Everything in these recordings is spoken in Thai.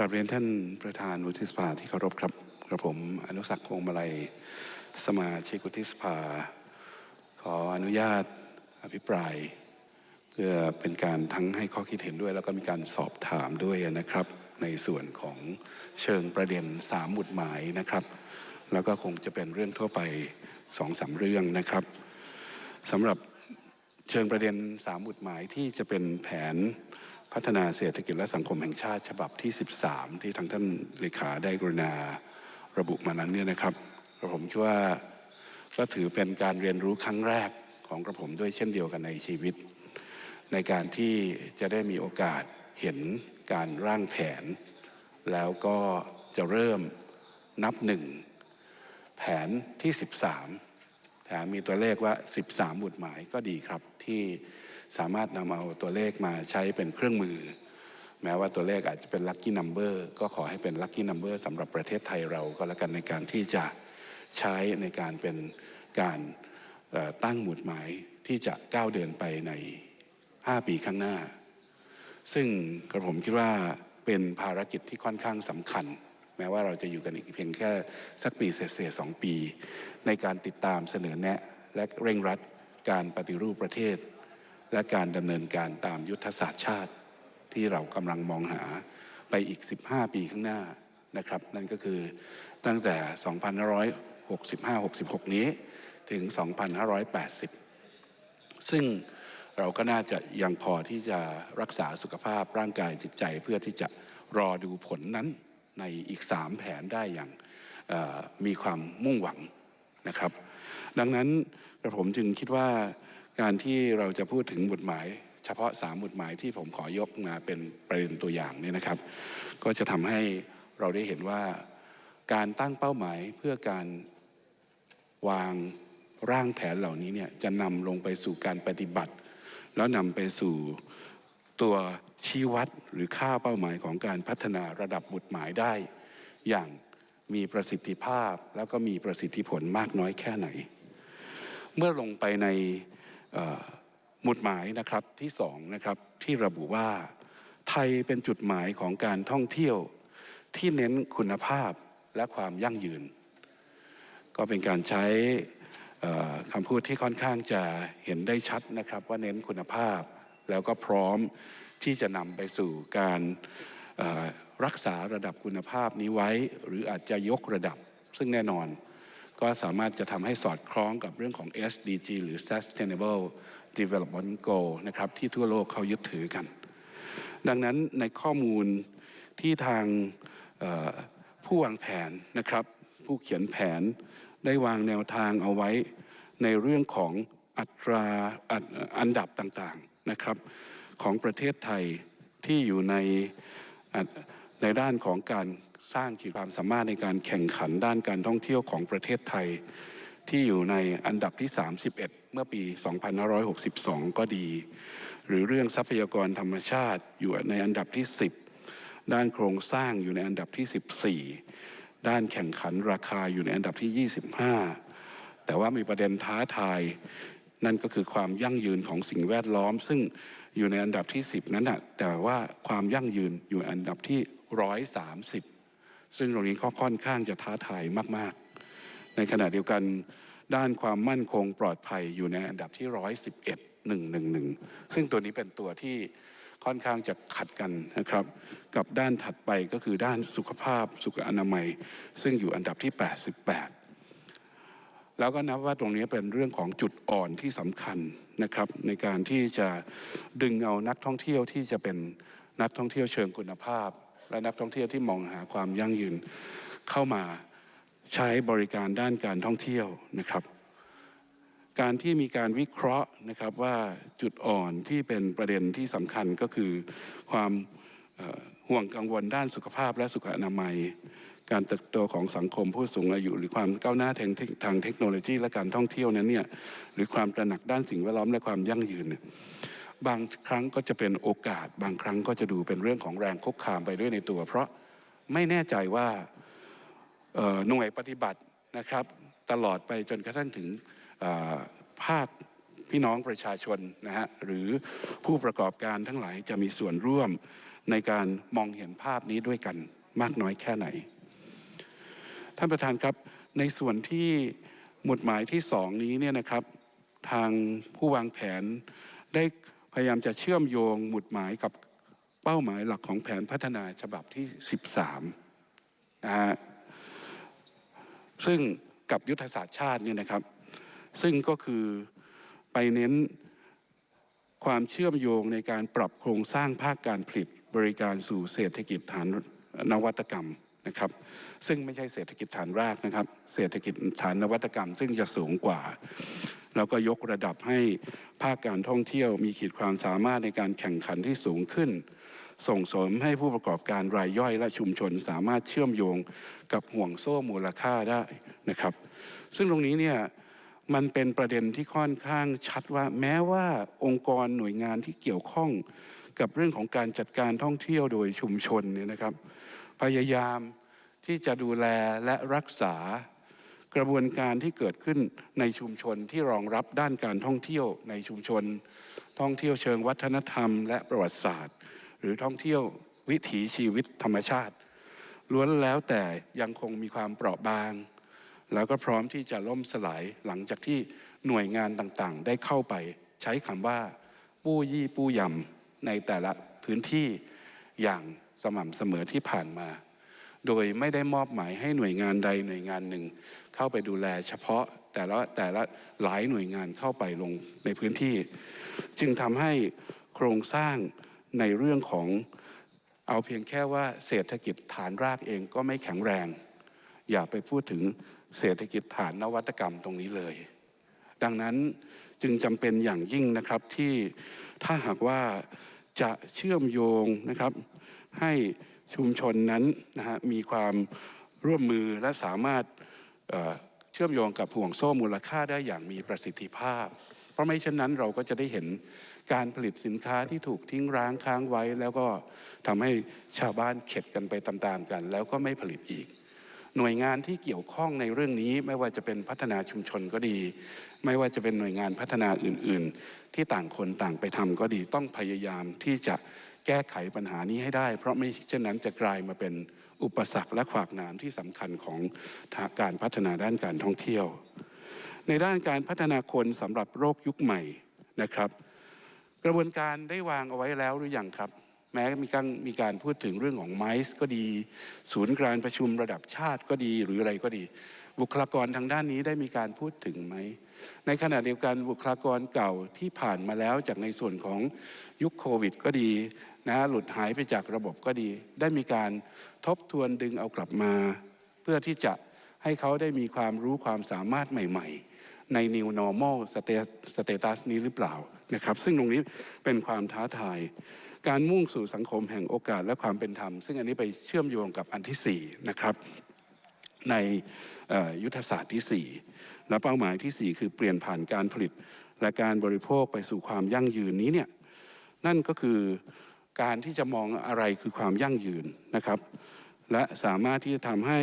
กราบเรียนท่านประธานวุฒิสภาที่เคารพครับกระผมอนุสักดิ์วงมาลัยสมาชิกวุฒิสภา ขออนุญาตอภิปราย เพื่อเป็นการทั้งให้ข้อคิดเห็นด้วย แล้วก็มีการสอบถามด้วยนะครับ ในส่วนของเชิงประเด็นสามหมุดหมายนะครับ แล้วก็คงจะเป็นเรื่องทั่วไปสองสามเรื่องนะครับสำหรับเชิงประเด็นสามหมุดหมายที่จะเป็นแผน พัฒนาเศรษฐกิจและสังคมแห่งชาติฉบับที่ 13 ที่ทางท่านเลขาได้กรุณาระบุมานั้นเนี่ยนะครับกระผมคิดว่าก็ถือเป็นการเรียนรู้ครั้งแรกของกระผมด้วยเช่นเดียวกันในชีวิต ในการที่จะได้มีโอกาสเห็นการร่างแผน แล้วก็จะเริ่มนับหนึ่งแผนที่ 13แถมมีตัวเลขว่า 13 หมุดหมายก็ดีครับที่ สามารถนำเอาตัวเลขมาใช้เป็นเครื่องมือ แม้ว่าตัวเลขอาจจะเป็นลัคกี้นัมเบอร์ก็ขอให้เป็นลัคกี้นัมเบอร์สำหรับประเทศไทยเราก็แล้วกันในการที่จะใช้ในการเป็นการตั้งหมุดหมายที่จะก้าวเดินไปใน 5 ปีข้างหน้า ซึ่งกระผมคิดว่าเป็นภารกิจที่ค่อนข้างสำคัญ แม้ว่าเราจะอยู่กันอีกเพียงแค่สักปีเศษๆสองปี ในการติดตามเสนอแนะและเร่งรัดการปฏิรูปประเทศ และการดำเนินการตามยุทธศาสตร์ชาติ ที่เรากำลังมองหาไปอีก 15 ปีข้างหน้านะครับ นั่นก็คือตั้งแต่ 2565-66 นี้ถึง 2580 ซึ่งเราก็น่าจะยังพอที่จะรักษาสุขภาพร่างกายจิตใจเพื่อที่จะรอดูผลนั้นในอีก 3 แผนได้อย่างมีความมุ่งหวังนะครับ ดังนั้นกระผมจึงคิดว่า การที่เราจะพูดถึงหมุดหมาย เฉพาะสามหมุดหมายที่ผมขอยกมาเป็นประเด็นตัวอย่างเนี่ยนะครับ ก็จะทำให้เราได้เห็นว่าการตั้งเป้าหมายเพื่อการวางร่างแผนเหล่านี้เนี่ยจะนำลงไปสู่การปฏิบัติ แล้วนำไปสู่ตัวชี้วัดหรือค่าเป้าหมายของการพัฒนาระดับหมุดหมายได้ อย่างมีประสิทธิภาพแล้วก็มีประสิทธิผลมากน้อยแค่ไหน เมื่อลงไปใน หมุดหมายนะครับที่สองนะครับที่ระบุว่า ไทยเป็นจุดหมายของการท่องเที่ยวที่เน้นคุณภาพและความยั่งยืน ก็เป็นการใช้คำพูดที่ค่อนข้างจะเห็นได้ชัดนะครับ ว่าเน้นคุณภาพ แล้วก็พร้อมที่จะนำไปสู่การรักษาระดับคุณภาพนี้ไว้ หรืออาจจะยกระดับซึ่งแน่นอน ก็สามารถจะทำให้สอดคล้องกับเรื่องของ SDG หรือ Sustainable Development Goal นะครับที่ทั่วโลกเขายึดถือกัน ดังนั้นในข้อมูลที่ทางผู้วางแผนนะครับ ผู้เขียนแผนได้วางแนวทางเอาไว้ในเรื่องของอัตราอันอันดับต่างๆนะครับ ของประเทศไทยที่อยู่ในในด้านของการ สร้างขีดความสามารถในการแข่งขันด้านการท่องเที่ยวของประเทศไทย ที่อยู่ในอันดับที่ 31 เมื่อปี 2562 ก็ดี หรือเรื่องทรัพยากรธรรมชาติอยู่ในอันดับที่ 10 ด้านโครงสร้างอยู่ในอันดับที่ 14 ด้านแข่งขันราคาอยู่ในอันดับที่ 25 แต่ว่ามีประเด็นท้าทายนั่นก็คือความยั่งยืนของสิ่งแวดล้อม ซึ่งอยู่ในอันดับที่ 10 นั้นนะแต่ว่าความยั่งยืนอยู่อันดับที่ 130 ซึ่งตรงนี้ก็ค่อนข้างจะท้าทายมาก ๆ ในขณะเดียวกันด้านความมั่นคงปลอดภัยอยู่ในอันดับที่ 111 111 ซึ่งตัวนี้เป็นตัวที่ค่อนข้างจะขัดกันนะครับ กับด้านถัดไปก็คือด้านสุขภาพสุขอนามัย ซึ่งอยู่อันดับที่ 88 แล้วก็นับว่าตรงนี้เป็นเรื่องของจุดอ่อนที่สำคัญนะครับ ในการที่จะดึงเอานักท่องเที่ยวที่จะเป็นนักท่องเที่ยวเชิงคุณภาพ และนักท่องเที่ยวที่มองหาความยั่งยืน เข้ามาใช้บริการด้านการท่องเที่ยวนะครับ การที่มีการวิเคราะห์นะครับว่าจุดอ่อนที่เป็นประเด็นที่สำคัญก็คือความห่วงกังวลด้านสุขภาพและสุขอนามัย การเติบโตของสังคมผู้สูงอายุ หรือความก้าวหน้าทางเทคทางเทคโนโลยี และการท่องเที่ยวนั้นเนี่ยหรือความตระหนักด้านสิ่งแวดล้อมและความยั่งยืนเนี่ย บางครั้งก็จะเป็นโอกาส บางครั้งก็จะดูเป็นเรื่องของแรงคุกคามไปด้วยในตัว เพราะไม่แน่ใจว่าหน่วยปฏิบัตินะครับ ตลอดไปจนกระทั่งถึงภาคพี่น้องประชาชนนะฮะหรือผู้ประกอบการทั้งหลายจะมีส่วนร่วมในการมองเห็นภาพนี้ด้วยกันมากน้อยแค่ไหน ท่านประธานครับในส่วนที่หมุดหมายที่สองนี้เนี่ยนะครับ ทางผู้วางแผนได้ ยายามจะเชื่อมโยงหมุดหมายกับเป้าหมายหลักของแผนพัฒนาฉบับที่ 13นะฮะซึ่งกับยุทธศาสตร์ชาติเนี่ยนะครับ ซึ่งก็คือไปเน้นความเชื่อมโยงในการปรับโครงสร้างภาคการผลิตบริการสู่เศรษฐกิจฐานนวัตกรรมนะครับ ซึ่งไม่ใช่เศรษฐกิจฐานรากนะครับ เศรษฐกิจฐานนวัตกรรม ซึ่งจะสูงกว่า แล้วก็ยกระดับให้ภาคการท่องเที่ยวมีขีดความสามารถในการแข่งขันที่สูงขึ้น ส่งเสริมให้ผู้ประกอบการรายย่อยและชุมชนสามารถเชื่อมโยงกับห่วงโซ่มูลค่าได้นะครับ ซึ่งตรงนี้เนี่ยมันเป็นประเด็นที่ค่อนข้างชัดว่าแม้ว่าองค์กรหน่วยงานที่เกี่ยวข้องกับเรื่องของการจัดการท่องเที่ยวโดยชุมชนเนี่ยนะครับ พยายามที่จะดูแลและรักษา กระบวนการที่เกิดขึ้นในชุมชนที่รองรับด้านการท่องเที่ยวในชุมชน ท่องเที่ยวเชิงวัฒนธรรมและประวัติศาสตร์ หรือท่องเที่ยววิถีชีวิตธรรมชาติ ล้วนแล้วแต่ยังคงมีความเปราะบาง แล้วก็พร้อมที่จะล่มสลายหลังจากที่หน่วยงานต่างๆ ได้เข้าไป ใช้คำว่า ปู้ยี่ปู้ยำในแต่ละพื้นที่อย่างสม่ำเสมอที่ผ่านมา โดยไม่ได้มอบหมายให้หน่วยงานใดหน่วยงานหนึ่ง เข้าไปดูแลเฉพาะแต่ละแต่ละหลายหน่วยงานเข้าไปลงในพื้นที่ จึงทำให้โครงสร้างในเรื่องของเอาเพียงแค่ว่าเศรษฐกิจฐานรากเองก็ไม่แข็งแรง อย่าไปพูดถึงเศรษฐกิจฐานนวัตกรรมตรงนี้เลย ดังนั้นจึงจำเป็นอย่างยิ่งนะครับที่ถ้าหากว่าจะเชื่อมโยงนะครับให้ ชุมชนนั้นนะฮะมีความร่วมมือและสามารถเชื่อมโยงกับห่วงโซ่มูลค่าได้อย่างมีประสิทธิภาพ เพราะไม่เช่นนั้นเราก็จะได้เห็นการผลิตสินค้าที่ถูกทิ้งร้างค้างไว้ แล้วก็ทำให้ชาวบ้านเข็ดกันไปตามๆกัน แล้วก็ไม่ผลิตอีก หน่วยงานที่เกี่ยวข้องในเรื่องนี้ ไม่ว่าจะเป็นพัฒนาชุมชนก็ดี ไม่ว่าจะเป็นหน่วยงานพัฒนาอื่น ๆ ที่ต่างคนต่างไปทำก็ดีต้องพยายามที่จะแก้ไขปัญหานี้ให้ได้ เพราะไม่เช่นนั้นจะกลายมาเป็นอุปสรรคและขวากหนามที่สำคัญของการพัฒนาด้านการท่องเที่ยว ในด้านการพัฒนาคนสำหรับโรคยุคใหม่นะครับ กระบวนการได้วางเอาไว้แล้วหรือยังครับ แม้มีการมีการพูดถึงเรื่องของไมซ์ก็ดี ศูนย์การประชุมระดับชาติก็ดีหรืออะไรก็ดี บุคลากรทางด้านนี้ได้มีการพูดถึงไหม ในขณะเดียวกันบุคลากรเก่าที่ผ่านมาแล้วจากในส่วนของยุคโควิดก็ดีนะหลุดหายไปจากระบบก็ดี ได้มีการทบทวนดึงเอากลับมา เพื่อที่จะให้เขาได้มีความรู้ความสามารถใหม่ ๆ ใน New Normal Status นี้หรือเปล่านะครับ ซึ่งตรงนี้เป็นความท้าทาย การมุ่งสู่สังคมแห่งโอกาสและความเป็นธรรม ซึ่งอันนี้ไปเชื่อมโยงกับอันที่4นะครับในยุทธศาสตร์ที่ 4 และเป้าหมายที่ 4 คือเปลี่ยนผ่านการผลิต และการบริโภคไปสู่ความยั่งยืนนี้เนี่ยนั่นก็คือการที่จะมองอะไรคือความยั่งยืนนะครับ และสามารถที่จะทำให้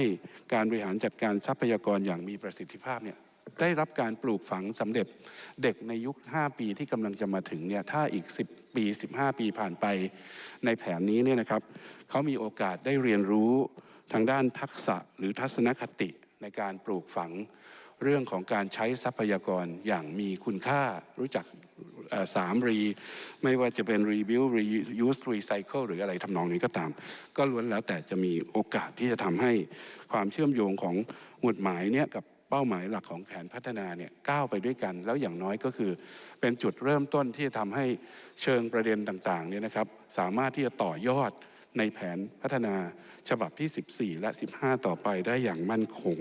การบริหารจัดการทรัพยากรอย่างมีประสิทธิภาพเนี่ย ได้รับการปลูกฝังสำเร็จเด็กในยุค 5 ปีที่กำลังจะมาถึงเนี่ยถ้าอีก 10 ปี 15 ปีผ่านไปในแผนนี้เนี่ยนะครับเขามีโอกาสได้เรียนรู้ทางด้านทักษะหรือทัศนคติในการปลูกฝังเรื่องของการใช้ทรัพยากรอย่างมีคุณค่ารู้จักสามรี ไม่ว่าจะเป็น rebuild reuse recycle หรืออะไรทำนองนี้ก็ตาม ก็ล้วนแล้วแต่จะมีโอกาสที่จะทำให้ความเชื่อมโยงของหมุดหมายเนี่ยกับ เป้าหมายหลักของแผนพัฒนาเนี่ยก้าวไปด้วยกัน แล้วอย่างน้อยก็คือ เป็นจุดเริ่มต้นที่จะทำให้เชิงประเด็นต่างๆเนี่ยนะครับสามารถที่จะต่อยอดในแผนพัฒนาฉบับที่ 14 และ 15 ต่อไปได้อย่างมั่นคง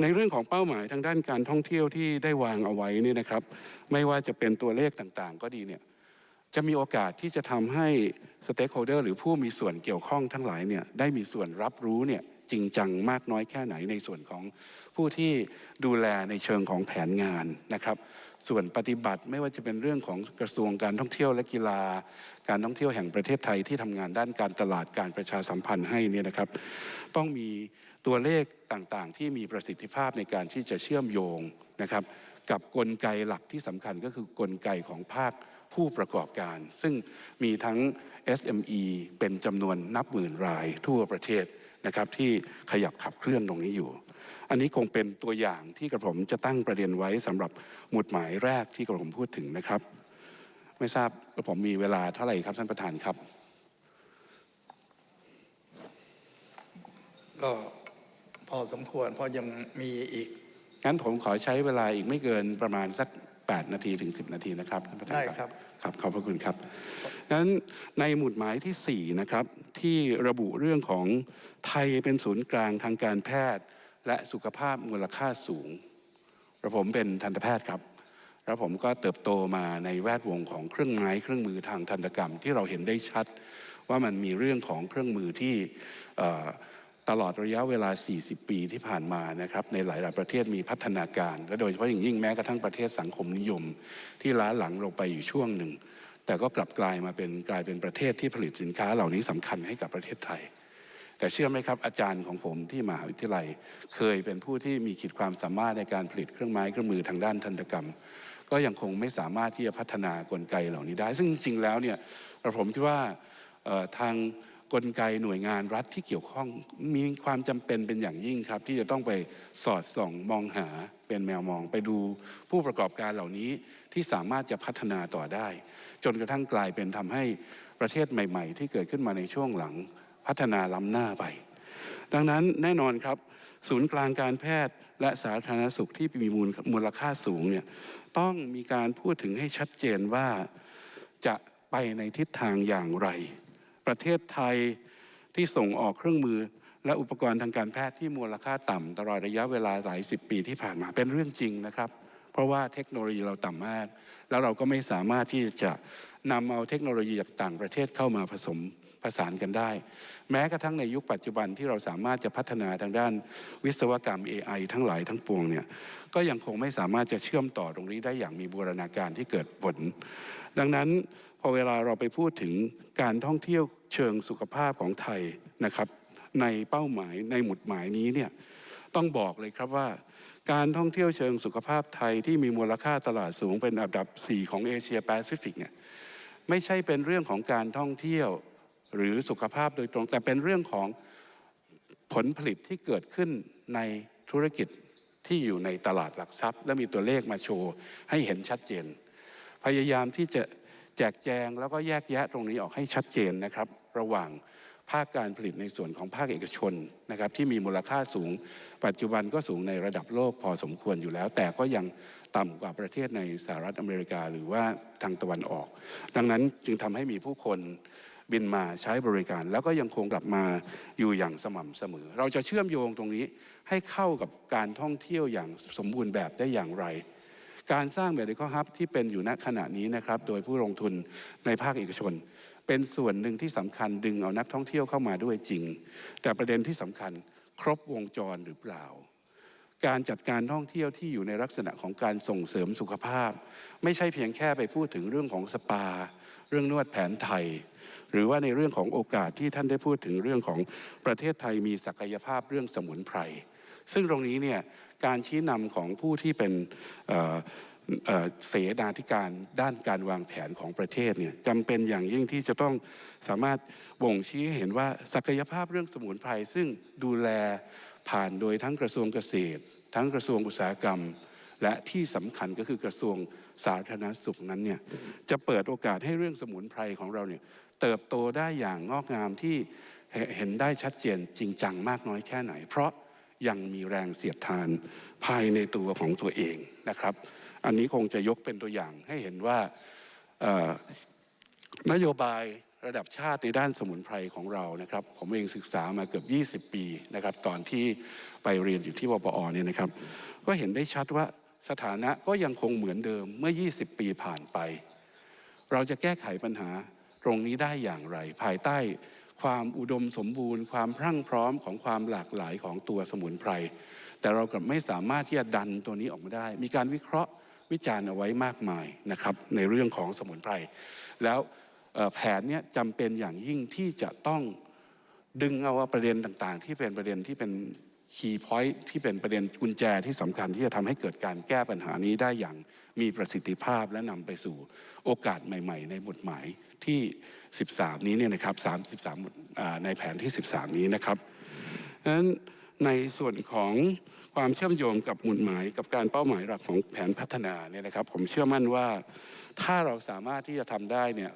ในเรื่องของเป้าหมายทางด้านการท่องเที่ยวที่ได้วางเอาไว้นี่นะครับ ไม่ว่าจะเป็นตัวเลขต่างๆ ก็ดีเนี่ยจะมีโอกาสที่จะทำให้สเต็กโฮเดอร์หรือผู้มีส่วนเกี่ยวข้องทั้งหลายเนี่ยได้มีส่วนรับรู้เนี่ย จริงจังมากน้อยแค่ไหนในส่วนของผู้ที่ดูแลในเชิงของแผนงานนะครับ ส่วนปฏิบัติไม่ว่าจะเป็นเรื่องของกระทรวงการท่องเที่ยวและกีฬา การท่องเที่ยวแห่งประเทศไทยที่ทำงานด้านการตลาดการประชาสัมพันธ์ให้เนี่ยนะครับ ต้องมีตัวเลขต่างๆ ที่มีประสิทธิภาพในการที่จะเชื่อมโยงนะครับ กับกลไกหลักที่สำคัญก็คือกลไกของภาคผู้ประกอบการ ซึ่งมีทั้ง SME เป็นจำนวนนับหมื่นรายทั่วประเทศ นะครับที่ขยับขับเคลื่อนตรงนี้อยู่ อันนี้คงเป็นตัวอย่างที่กระผมจะตั้งประเด็นไว้สำหรับหมุดหมายแรกที่กระผมพูดถึงนะครับ ไม่ทราบกระผมมีเวลาเท่าไหร่ครับท่านประธานครับ ก็พอสมควรเพราะยังมีอีกงั้นผมขอใช้เวลาอีกไม่เกินประมาณสัก 8 นาทีถึง 10 นาทีนะครับท่านประธานได้ครับครับขอบพระคุณครับงั้นในหมุดหมายที่ 4 นะครับ ที่ระบุเรื่องของไทยเป็นศูนย์กลางทางการแพทย์ และสุขภาพมูลค่าสูงกระผมเป็นทันตแพทย์ครับ แล้วผมก็เติบโตมาในแวดวงของเครื่องไม้เครื่องมือทางทันตกรรมที่เราเห็นได้ชัด ว่ามันมีเรื่องของเครื่องมือที่เอ่อ ตลอดระยะเวลา 40 ปีที่ผ่านมานะครับในหลาย ๆ ประเทศมีพัฒนาการ และโดยเฉพาะอย่างยิ่งแม้กระทั่งประเทศสังคมนิยม ที่ล้าหลังลงไปอยู่ช่วงหนึ่ง แต่ก็กลับกลายมาเป็นกลายเป็นประเทศที่ผลิตสินค้าเหล่านี้สำคัญให้กับประเทศไทย แต่เชื่อไหมครับ อาจารย์ของผมที่มหาวิทยาลัย เคยเป็นผู้ที่มีขีดความสามารถในการผลิตเครื่องไม้เครื่องมือทางด้านทันตกรรม ก็ยังคงไม่สามารถที่จะพัฒนากลไกเหล่านี้ได้ ซึ่งจริงๆแล้วเนี่ยผมคิดว่าทาง กลไกหน่วยงานรัฐที่เกี่ยวข้อง มีความจำเป็นเป็นอย่างยิ่งครับ ที่จะต้องไปสอดส่องมองหาเป็นแมวมองไปดูผู้ประกอบการเหล่านี้ที่สามารถจะพัฒนาต่อได้ จนกระทั่งกลายเป็นทำให้ประเทศใหม่ ๆ ที่เกิดขึ้นมาในช่วงหลังพัฒนาล้ำหน้าไป ดังนั้นแน่นอนครับ ศูนย์กลางการแพทย์และสาธารณสุขที่มีมูลมูลค่าสูงเนี่ยต้องมีการพูดถึงให้ชัดเจนว่าจะไปในทิศทางอย่างไร ประเทศไทยที่ส่งออกเครื่องมือ และอุปกรณ์ทางการแพทย์ที่มูลค่าต่ำตลอดระยะเวลาหลายสิบปีที่ผ่านมาเป็นเรื่องจริงนะครับ เพราะว่าเทคโนโลยีเราต่ำมาก แล้วเราก็ไม่สามารถที่จะนำเอาเทคโนโลยีจากต่างประเทศเข้ามาผสมผสานกันได้ แม้กระทั่งในยุคปัจจุบันที่เราสามารถจะพัฒนาทางด้านวิศวกรรม AI ทั้งหลายทั้งปวงเนี่ยก็ยังคงไม่สามารถจะเชื่อมต่อตรงนี้ได้อย่างมีบูรณาการที่เกิดผล ดังนั้น พอเวลาเราไปพูดถึงการท่องเที่ยวเชิงสุขภาพของไทยนะครับ ในเป้าหมายในหมุดหมายนี้เนี่ยต้องบอกเลยครับว่า การท่องเที่ยวเชิงสุขภาพไทยที่มีมูลค่าตลาดสูงเป็นอันดับ 4 ของเอเชียแปซิฟิกเนี่ยไม่ใช่เป็นเรื่องของการท่องเที่ยวหรือสุขภาพโดยตรง แต่เป็นเรื่องของผลผลิตที่เกิดขึ้นในธุรกิจที่อยู่ในตลาดหลักทรัพย์ และมีตัวเลขมาโชว์ให้เห็นชัดเจน พยายามที่จะ แจกแจงแล้วก็แยกแยะตรงนี้ออกให้ชัดเจนนะครับ ระหว่างภาคการผลิตในส่วนของภาคเอกชนนะครับที่มีมูลค่าสูง ปัจจุบันก็สูงในระดับโลกพอสมควรอยู่แล้ว แต่ก็ยังต่ำกว่าประเทศในสหรัฐอเมริกาหรือว่าทางตะวันออก ดังนั้นจึงทำให้มีผู้คนบินมาใช้บริการ แล้วก็ยังคงกลับมาอยู่อย่างสม่ำเสมอ เราจะเชื่อมโยงตรงนี้ให้เข้ากับการท่องเที่ยวอย่างสมบูรณ์แบบได้อย่างไร การสร้าง medical hub ที่เป็นอยู่ณขณะนี้นะครับโดยผู้ลงทุนในภาคเอกชน เป็นส่วนหนึ่งที่สำคัญดึงเอานักท่องเที่ยวเข้ามาด้วยจริง แต่ประเด็นที่สำคัญครบวงจรหรือเปล่า การจัดการท่องเที่ยวที่อยู่ในลักษณะของการส่งเสริมสุขภาพ ไม่ใช่เพียงแค่ไปพูดถึงเรื่องของสปา เรื่องนวดแผนไทย หรือว่าในเรื่องของโอกาสที่ท่านได้พูดถึงเรื่องของประเทศไทยมีศักยภาพเรื่องสมุนไพร ซึ่งตรงนี้เนี่ยการชี้นำของผู้ที่เป็นเเเสนาธิการด้านการวางแผนของประเทศเนี่ยจำเป็นอย่างยิ่งที่จะต้องสามารถบ่งชี้ให้เห็นว่าศักยภาพเรื่องสมุนไพรซึ่งดูแลผ่านโดยทั้งกระทรวงเกษตร ทั้งกระทรวงอุตสาหกรรม และที่สำคัญก็คือกระทรวงสาธารณสุขนั้นเนี่ยจะเปิดโอกาสให้เรื่องสมุนไพรของเราเนี่ยเติบโตได้อย่างงอกงามที่เห็นได้ชัดเจนจริงจังมากน้อยแค่ไหน เพราะ ยังมีแรงเสียดทานภายในตัวของตัวเองนะครับ อันนี้คงจะยกเป็นตัวอย่างให้เห็นว่านโยบายระดับชาติในด้านสมุนไพรของเรานะครับ ผมเองศึกษามาเกือบ 20 ปีนะครับ ตอนที่ไปเรียนอยู่ที่วปอเนี่ยนะครับ ก็เห็นได้ชัดว่าสถานะก็ยังคงเหมือนเดิมเมื่อ 20 ปีผ่านไป เราจะแก้ไขปัญหาตรงนี้ได้อย่างไร ภายใต้ ความอุดมสมบูรณ์ ความพรั่งพร้อมของความหลากหลายของตัวสมุนไพร แต่เรากลับไม่สามารถที่จะดันตัวนี้ออกมาได้ มีการวิเคราะห์วิจารณ์เอาไว้มากมายนะครับในเรื่องของสมุนไพร แล้วแผนเนี้ยจำเป็นอย่างยิ่งที่จะต้องดึงเอาประเด็นต่างๆ ที่เป็นประเด็นที่เป็น คีย์พอยท์ที่เป็นประเด็นกุญแจที่สำคัญที่จะทำให้เกิดการแก้ปัญหานี้ได้อย่างมีประสิทธิภาพและนำไปสู่โอกาสใหม่ ๆ ในบทหมายที่ 13 นี้เนี่ยนะครับ33อ่าในแผนที่ 13 นี้นะครับดังนั้นในส่วนของความเชื่อมโยงกับหมุดหมาย กับการเป้าหมายหลักของแผนพัฒนาเนี่ยนะครับ ผมเชื่อมั่นว่าถ้าเราสามารถที่จะทำได้เนี่ย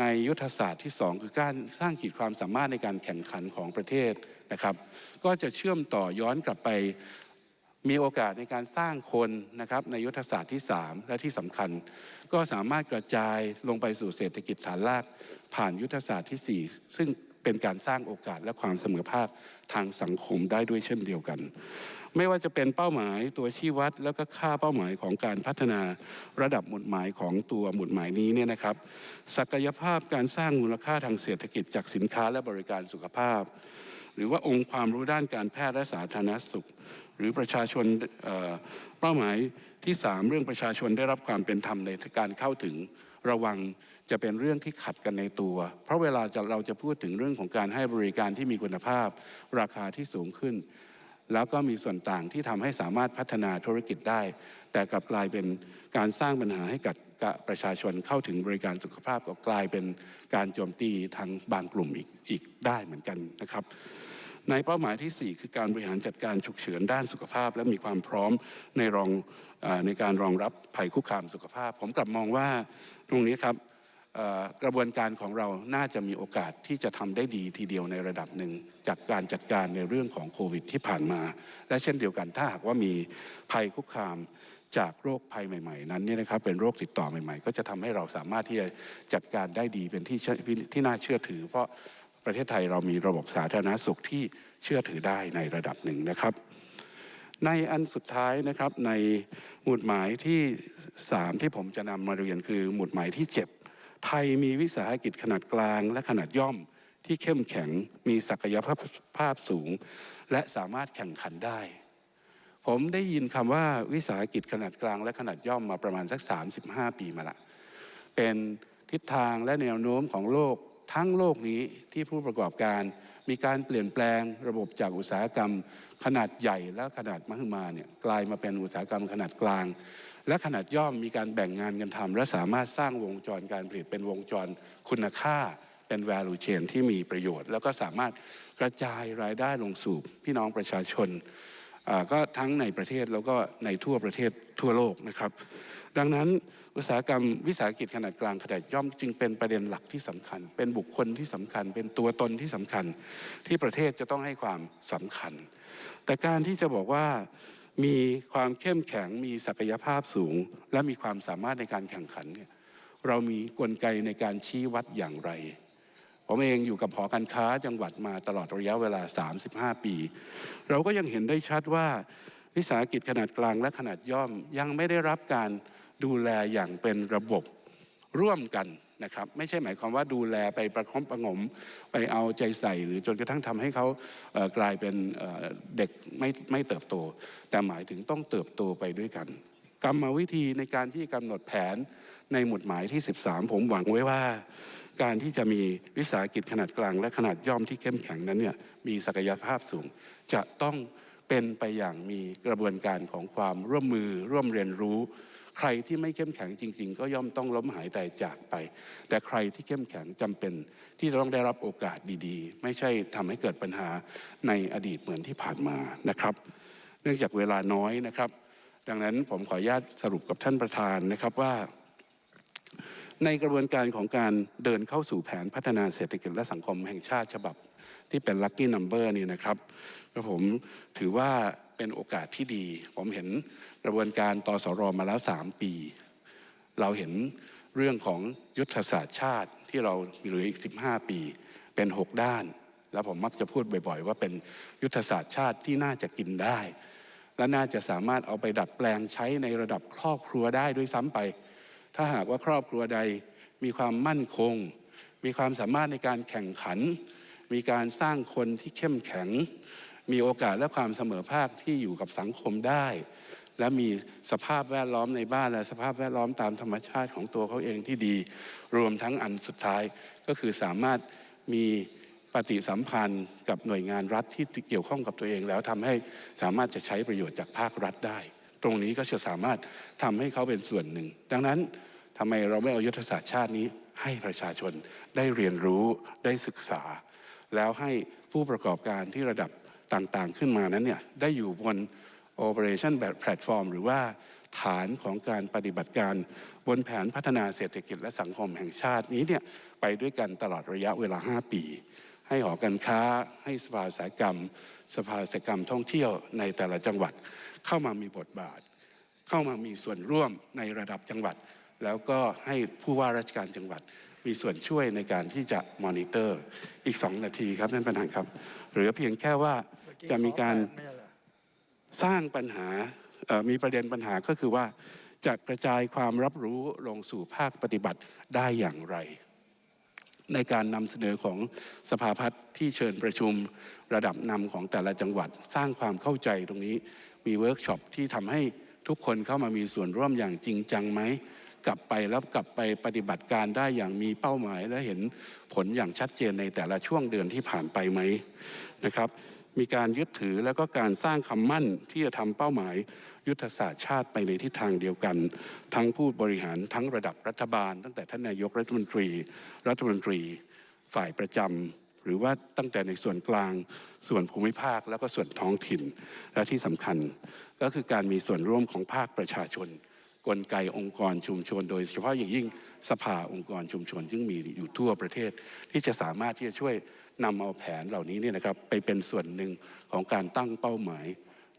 ในยุทธศาสตร์ที่ 2 คือการสร้างขีดความสามารถในการแข่งขันของประเทศ นะครับ ก็จะเชื่อมต่อย้อนกลับไปมีโอกาสในการสร้างคนนะครับในยุทธศาสตร์ที่ 3 และที่สำคัญ ก็สามารถกระจายลงไปสู่เศรษฐกิจฐานราก ผ่านยุทธศาสตร์ที่ 4 ซึ่งเป็นการสร้างโอกาสและความเสมอภาคทางสังคมได้ด้วยเช่นเดียวกัน ไม่ว่าจะเป็นเป้าหมายตัวชี้วัด แล้วก็ค่าเป้าหมายของการพัฒนาระดับหมุดหมายของตัวหมุดหมายนี้เนี่ยนะครับ ศักยภาพการสร้างมูลค่าทางเศรษฐกิจจากสินค้าและบริการสุขภาพ หรือว่าองค์ความรู้ด้านการแพทย์และสาธารณสุข หรือประชาชนเป้าหมายที่ 3 เรื่องประชาชนได้รับความเป็นธรรมในการเข้าถึงระวังจะเป็นเรื่องที่ขัดกันในตัว เพราะเวลาเราจะพูดถึงเรื่องของการให้บริการที่มีคุณภาพ ราคาที่สูงขึ้น แล้วก็มีส่วนต่างที่ทำให้สามารถพัฒนาธุรกิจได้ แต่กลับกลายเป็นการสร้างปัญหาให้กับ ประชาชนเข้าถึงบริการสุขภาพก็กลายเป็นการโจมตีทางบางกลุ่มอีกอีกได้เหมือนกันนะครับ ในเป้าหมายที่ 4 คือการบริหารจัดการฉุกเฉินด้านสุขภาพ และมีความพร้อมในรองอในการรองรับภัยคุกคามสุขภาพ ผมกลับมองว่าตรงนี้ครับกระบวนการของเราน่าจะมีโอกาสที่จะทำได้ดีทีเดียวในระดับหนึ่ง จากการจัดการในเรื่องของโควิดที่ผ่านมา และเช่นเดียวกันถ้าหากว่ามีภัยคุกคาม จากโรคภัยใหม่ ๆ นั้นเนี่ยนะครับเป็นโรคติดต่อใหม่ ๆ ก็จะทำให้เราสามารถที่จะจัดการได้ดีเป็นที่ที่น่าเชื่อถือ เพราะประเทศไทยเรามีระบบสาธารณสุขที่เชื่อถือได้ในระดับหนึ่งนะครับ ในอันสุดท้ายนะครับในหมุดหมายที่ 3 ที่ผมจะนำมาเรียนคือหมุดหมายที่ 7 ไทยมีวิสาหกิจขนาดกลางและขนาดย่อมที่เข้มแข็งมีศักยภาพสูง และสามารถแข่งขันได้ ผมได้ยินคำว่าวิสาหกิจขนาดกลางและขนาดย่อมมาประมาณสัก 35 ปีมาละ เป็นทิศทางและแนวโน้มของโลกทั้งโลกนี้ที่ผู้ประกอบการ มีการเปลี่ยนแปลงระบบจากอุตสาหกรรม ขนาดใหญ่และขนาดมหึมาเนี่ยกลายมาเป็นอุตสาหกรรมขนาดกลาง และขนาดย่อมมีการแบ่งงานกันทำและสามารถสร้างวงจรการผลิตเป็นวงจรคุณค่าเป็น value chain ที่มีประโยชน์ แล้วก็สามารถกระจายรายได้ลงสู่พี่น้องประชาชน ก็ทั้งในประเทศแล้วก็ในทั่วประเทศทั่วโลกนะครับ ดังนั้นอุตสาหกรรมวิสาหกิจขนาดกลางขนาดย่อมจึงเป็นประเด็นหลักที่สำคัญ เป็นบุคคลที่สำคัญ เป็นตัวตนที่สำคัญ ที่ประเทศจะต้องให้ความสำคัญ แต่การที่จะบอกว่ามีความเข้มแข็งมีศักยภาพสูง และมีความสามารถในการแข่งขันเนี่ยเรามีกลไกในการชี้วัดอย่างไร ผมเองอยู่กับหอการค้าจังหวัดมาตลอดระยะเวลา 35 ปี เราก็ยังเห็นได้ชัดว่าวิสาหกิจขนาดกลางและขนาดย่อมยังไม่ได้รับการดูแลอย่างเป็นระบบร่วมกันนะครับ ไม่ใช่หมายความว่าดูแลไปประคบประงมไปเอาใจใส่ หรือจนกระทั่งทำให้เขาเกลายเป็นเอ่อเด็กไม่ไม่เติบโต แต่หมายถึงต้องเติบโตไปด้วยกัน กรรมวิธีในการที่กำหนดแผนในหมุดหมายที่ 13 ผมหวังไว้ว่า การที่จะมีวิสาหกิจขนาดกลาง และขนาดย่อมที่เข้มแข็งนั้นเนี่ยมีศักยภาพสูง จะต้องเป็นไปอย่างมีกระบวนการของความร่วมมือร่วมเรียนรู้ ใครที่ไม่เข้มแข็งจริง ๆ ก็ย่อมต้องล้มหายตายจากไป แต่ใครที่เข้มแข็งจำเป็น ที่จะต้องได้รับโอกาสดีๆ ไม่ใช่ทำให้เกิดปัญหาในอดีตเหมือนที่ผ่านมานะครับ เนื่องจากเวลาน้อยนะครับ ดังนั้นผมขออนุญาตสรุปกับท่านประธานนะครับว่า ในกระบวนการของการเดินเข้าสู่แผนพัฒนาเศรษฐกิจและสังคมแห่งชาติฉบับที่เป็น Lucky Number นี่นะครับและผมถือว่าเป็นโอกาสที่ดี ผมเห็นกระบวนการตสรมาแล้ว 3 ปี เราเห็นเรื่องของยุทธศาสตร์ชาติที่เราเหลืออีก 15 ปีเป็น 6 ด้าน แล้วผมมักจะพูดบ่อย ๆ ว่าเป็นยุทธศาสตร์ชาติที่น่าจะกินได้ และน่าจะสามารถเอาไปดัดแปลงใช้ในระดับครอบครัวได้ด้วยซ้ำไป ถ้าหากว่าครอบครัวใดมีความมั่นคง มีความสามารถในการแข่งขัน มีการสร้างคนที่เข้มแข็ง มีโอกาสและความเสมอภาคที่อยู่กับสังคมได้ และมีสภาพแวดล้อมในบ้านและสภาพแวดล้อมตามธรรมชาติของตัวเขาเองที่ดี รวมทั้งอันสุดท้ายก็คือสามารถมี ปฏิสัมพันธ์กับหน่วยงานรัฐที่เกี่ยวข้องกับตัวเองแล้วทำให้สามารถจะใช้ประโยชน์จากภาครัฐได้ ตรงนี้ก็จะสามารถทำให้เขาเป็นส่วนหนึ่ง ดังนั้นทำไมเราไม่เอายุทธศาสตร์ชาตินี้ ให้ประชาชนได้เรียนรู้ได้ศึกษา แล้วให้ผู้ประกอบการที่ระดับต่างๆ ขึ้นมานั้นเนี่ยได้อยู่บน Operation แบบแพลตฟอร์ม หรือว่าฐานของการปฏิบัติการบนแผนพัฒนาเศรษฐกิจและสังคมแห่งชาตินี้เนี่ยไปด้วยกันตลอดระยะเวลา 5 ปี ให้หอการค้า ให้สภาสาหกรรม สภาสาหกรรมท่องเที่ยวในแต่ละจังหวัด เข้ามามีบทบาท เข้ามามีส่วนร่วมในระดับจังหวัด แล้วก็ให้ผู้ว่าราชการจังหวัดมีส่วนช่วยในการที่จะมอนิเตอร์อีก 2 นาทีครับท่านประธานครับเหลือเพียงแค่ว่าจะมีการสร้างปัญหามีประเด็นปัญหาก็คือว่าจะกระจายความรับรู้ลงสู่ภาคปฏิบัติได้อย่างไร ในการนำเสนอของสภาพัฒน์ที่เชิญประชุมระดับนำของแต่ละจังหวัด สร้างความเข้าใจตรงนี้มีเวิร์กช็อปที่ทำให้ทุกคนเข้ามามีส่วนร่วมอย่างจริงจังไหม กลับไปแล้วกลับไปปฏิบัติการได้อย่างมีเป้าหมาย และเห็นผลอย่างชัดเจนในแต่ละช่วงเดือนที่ผ่านไปไหมนะครับ มีการยึดถือแล้วก็การสร้างคำมั่นที่จะทำเป้าหมาย ยุทธศาสตร์ชาติไปในทิศทางเดียวกัน ทั้งผู้บริหารทั้งระดับรัฐบาล ตั้งแต่ท่านนายกรัฐมนตรี รัฐมนตรี ฝ่ายประจำหรือว่าตั้งแต่ในส่วนกลาง ส่วนภูมิภาคแล้วก็ส่วนท้องถิ่น และที่สำคัญ ก็คือการมีส่วนร่วมของภาคประชาชน กลไกองค์กรชุมชน โดยเฉพาะอย่างยิ่งสภาองค์กรชุมชนซึ่งมีอยู่ทั่วประเทศที่จะสามารถที่จะช่วย นำเอาแผนเหล่านี้เนี่ยนะครับไปเป็นส่วนหนึ่งของการตั้งเป้าหมาย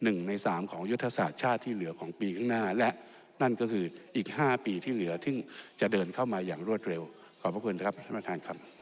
หนึ่งในสามของยุทธศาสตร์ชาติที่เหลือของปีข้างหน้า และนั่นก็คืออีก 5 ปีที่เหลือที่จะเดินเข้ามาอย่างรวดเร็ว ขอบพระคุณครับท่านประธานครับ